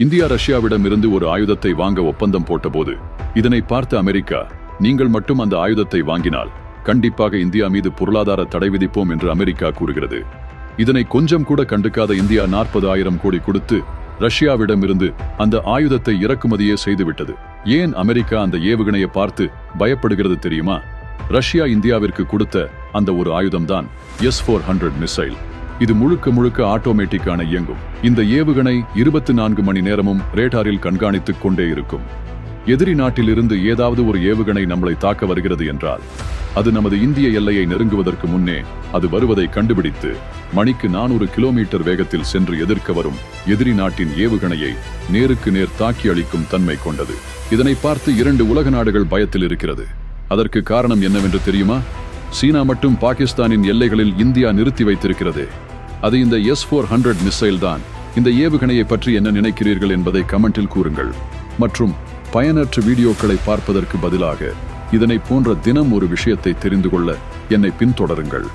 India ரஷ்யாவிடம் இருந்து ஒரு ஆயுதத்தை வாங்க ஒப்பந்தம் போட்டபோது இதனை பார்த்த அமெரிக்கா நீங்கள் மட்டும் அந்த ஆயுதத்தை வாங்கினால் கண்டிப்பாக இந்தியா மீது பொருளாதார தடை விதிப்போம் என்று அமெரிக்கா கூறுகிறது. இதனை கொஞ்சம் கூட கண்டுக்காத இந்தியா நாற்பது ஆயிரம் கோடி கொடுத்து ரஷ்யாவிடமிருந்து அந்த ஆயுதத்தை இறக்குமதியே செய்துவிட்டது. ஏன் அமெரிக்கா அந்த ஏவுகணையை பார்த்து பயப்படுகிறது தெரியுமா? ரஷ்யா இந்தியாவிற்கு கொடுத்த அந்த ஒரு ஆயுதம்தான் எஸ் ஃபோர் ஹண்ட்ரட் மிசைல் இது முழுக்க முழுக்க ஆட்டோமேட்டிக்கான இயங்கும். இந்த ஏவுகணை இருபத்தி நான்கு மணி நேரமும் ரேடாரில் கண்காணித்துக் கொண்டே இருக்கும். எதிரி நாட்டிலிருந்து ஏதாவது ஒரு ஏவுகணை நம்மளை தாக்க வருகிறது என்றால் அது நமது இந்திய எல்லையை நெருங்குவதற்கு முன்னே அது வருவதை கண்டுபிடித்து மணிக்கு நானூறு கிலோமீட்டர் வேகத்தில் சென்று எதிர்க்க வரும் எதிரி நாட்டின் ஏவுகணையை நேருக்கு நேர் தாக்கி அளிக்கும் தன்மை கொண்டது. இதனை பார்த்து இரண்டு உலக நாடுகள் பயத்தில் இருக்கிறது. அதற்கு காரணம் என்னவென்று தெரியுமா? சீனா மட்டும் பாகிஸ்தானின் எல்லைகளில் இந்தியா நிறுத்தி வைத்திருக்கிறது. அது இந்த எஸ் ஃபோர் ஹண்ட்ரட் மிசைல் தான். இந்த ஏவுகணையை பற்றி என்ன நினைக்கிறீர்கள் என்பதை கமெண்டில் கூறுங்கள். மற்றும் பயனற்ற வீடியோக்களை பார்ப்பதற்கு பதிலாக இதனை போன்ற தினம் ஒரு விஷயத்தை தெரிந்து கொள்ள என்னை பின்தொடருங்கள்.